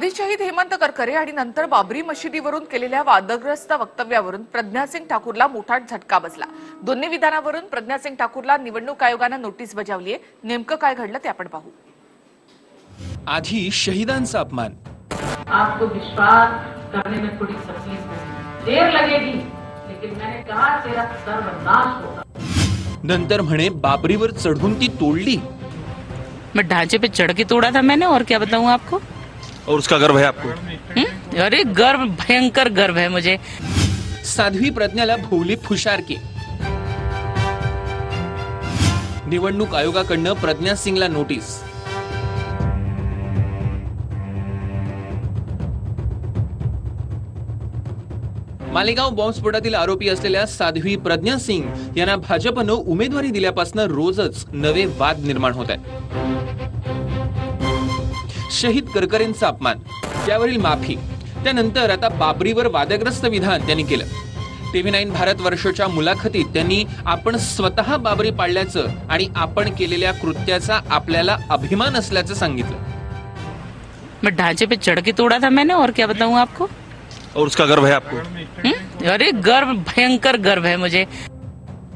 आधी शहीद हेमंत करकरे आणि नंतर बाबरी मशिदीवरून केलेल्या वादग्रस्त वक्तव्यावरून प्रज्ञासिंग ठाकूरला मोठा झटका बसला. दोन्ही विधानावरून प्रज्ञासिंग ठाकूरला निवडणूक आयोगानं नोटीस बजावली आहे नेमकं काय घडलं ते आपण पाहू. आधी शहीदांचा अपमान. आपको विश्वास करने में थोड़ी तकलीफ होगी देर लगेगी लेकिन मैंने कहा तेरा सर्वनाश होगा। नंतर म्हणे बाबरीवर चढून ती तोडली. मैं ढांचे पे चढ़ के तोड़ा था मैंने और क्या बताऊं आपको? और उसका गर्व है आपको? हम्म? अरे गर्व भयंकर गर्व है मुझे। साध्वी प्रज्ञाला भोवली फुशारकी निवडणूक आयोगाकडनं प्रज्ञा सिंगला नोटीस। मालेगाव बॉम्बस्फोटातील आरोपी असलेल्या साध्वी प्रज्ञा सिंग यांना भाजपनं उमेदवारी दिल्यापासून रोजच नवे वाद निर्माण होत आहेत. शहीद करकरेंचा अपमान त्यावरील माफी. त्यानंतर आता बाबरीवर वादग्रस्त विधान त्यांनी केलं. टीव्ही नाईन भारत वर्षाच्या मुलाखतीत त्यांनी आपण स्वतः बाबरी पाडल्याचं आणि आपण केलेल्या कृत्याचा आपल्याला अभिमान असल्याचं सांगितलं. मैं ढांचे पे चढ़ के तोड़ा था मैंने और क्या बताऊं आपको? और उसका गर्व है आपको? हम्म? अरे गर्व भयंकर गर्व है मुझे.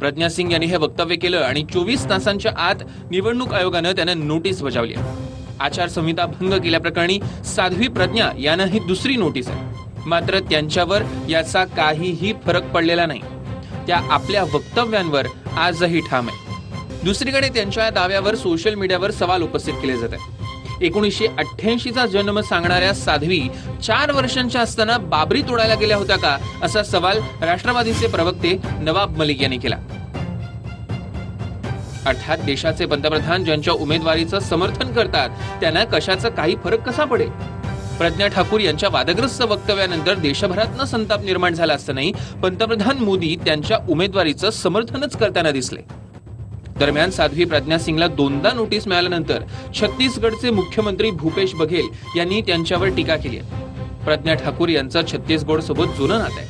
प्रज्ञा सिंग यांनी हे वक्तव्य केलं आणि चोवीस तासांच्या आत निवडणूक आयोगानं त्यांना नोटीस बजावली. आहे आचारसंहिता भंग केल्याप्रकरणी साध्वी प्रज्ञा यांना ही दुसरी नोटीस आहे. मात्र त्यांच्यावर याचा काहीही फरक पडलेला नाही. त्या आपल्या वक्तव्यांवर आजही ठाम आहे दुसरीकडे त्यांच्या या दाव्यावर सोशल मीडियावर सवाल उपस्थित केले जात आहे एकोणीसशे अठ्ठ्याऐंशीचा जन्म सांगणाऱ्या साध्वी चार वर्षांच्या असताना बाबरी तोडायला गेल्या होत्या का? असा सवाल राष्ट्रवादीचे प्रवक्ते नवाब मलिक यांनी केला. अर्थात देशाचे पंतप्रधान ज्यांच्या उमेदवारीचं समर्थन करतात त्यांना कशाचा काही फरक कसा पडेल? प्रज्ञा ठाकूर यांच्या वादग्रस्त वक्तव्यानंतर देशभरातनं संताप निर्माण झाला असं नाही पंतप्रधान मोदी त्यांच्या उमेदवारीचं समर्थनच करताना दिसले. दरम्यान साध्वी प्रज्ञा सिंगला दोनदा नोटीस मिळाल्यानंतर छत्तीसगडचे मुख्यमंत्री भूपेश बघेल यांनी त्यांच्यावर टीका केली आहे. प्रज्ञा ठाकूर यांचं छत्तीसगड सोबत जुनं नातं आहे.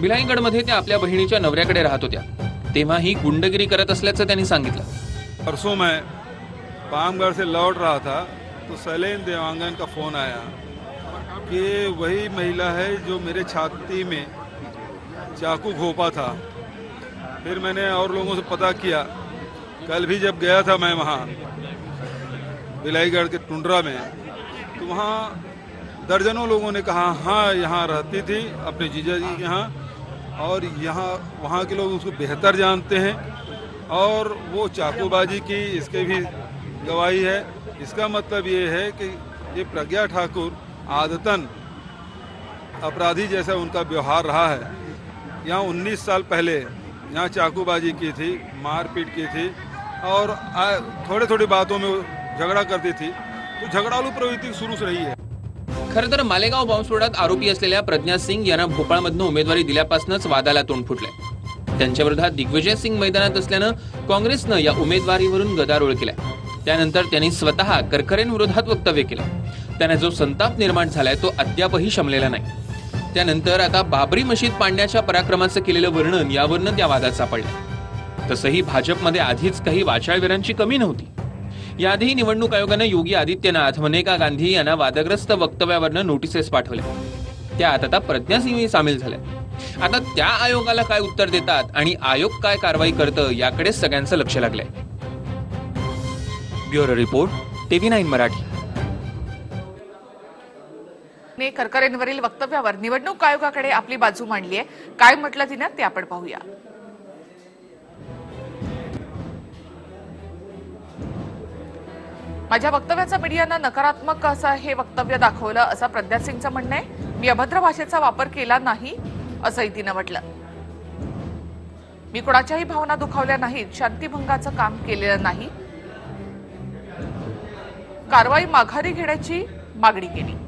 भिलाईगडमध्ये त्या आपल्या बहिणीच्या नवऱ्याकडे राहत होत्या. तेव्हाही गुंडगिरी करत असल्याचं त्यांनी सांगितलं. परसों मैं पामगढ़ से लौट रहा था तो सैलेन देवांगन का फ़ोन आया कि वही महिला है जो मेरे छाती में चाकू घोपा था। फिर मैंने और लोगों से पता किया, कल भी जब गया था मैं वहाँ बिलाईगढ़ के टुंडरा में तो वहाँ दर्जनों लोगों ने कहा हाँ यहाँ रहती थी, अपने जीजा जी के यहाँ और यहाँ, वहाँ के लोग उसको बेहतर जानते हैं और वो चाकूबाजी की इसके भी गवाही है। इसका मतलब ये है कि ये प्रज्ञा ठाकुर आदतन अपराधी जैसा उनका व्यवहार रहा है। यहाँ 19 साल पहले यहाँ चाकूबाजी की थी, मारपीट की थी और थोड़े थोड़ी बातों में झगड़ा करती थी। तो झगड़ालू प्रवृत्ति शुरू से रही है। खरं तर मालेगाव बॉम्बस्फोटात आरोपी असलेल्या प्रज्ञा सिंग यांना भोपाळमधनं उमेदवारी दिल्यापासूनच वादाला तोंड फुटलंय. त्यांच्याविरोधात दिग्विजय सिंग मैदानात असल्यानं काँग्रेसनं या उमेदवारीवरून गदारोळ केलाय. त्यानंतर त्यांनी स्वतः करकरेंविरोधात वक्तव्य केलं. त्यांना जो संताप निर्माण झालाय तो अद्यापही शमलेला नाही. त्यानंतर आता बाबरी मशीद पाडण्याच्या पराक्रमाचं केलेलं वर्णन यावरनं त्या वादात सापडलं. तसंही भाजपमध्ये आधीच काही वाचाळवीरांची कमी नव्हती. याआधी निवडणूक आयोगानं योगी आदित्यनाथ मनेका गांधी यांना वादग्रस्त वक्तव्यावरनं नोटिसेस पाठवल्या त्यात आता प्रज्ञासिंहही सामील झाल्या आता त्या आयोगाला काय उत्तर देतात आणि आयोग काय कारवाई करतं याकडे सगळ्यांचं लक्ष लागलंय. Bureau report TV nine Marathi. ने करकरेंवरील वक्तव्यावर निवडणूक आयोगाकडे आपली बाजू मांडली आहे काय म्हटलं तिनं ते आपण पाहूया. माझ्या वक्तव्याचं मीडियानं नकारात्मक असं हे वक्तव्य दाखवलं असं प्रज्ञा सिंगचं म्हणणं आहे. मी अभद्र भाषेचा वापर केला नाही असंही तिनं म्हटलं. मी कोणाच्याही भावना दुखावल्या नाहीत शांतीभंगाचं काम केलेलं नाही. कारवाई माघारी घेण्याची मागणी केली.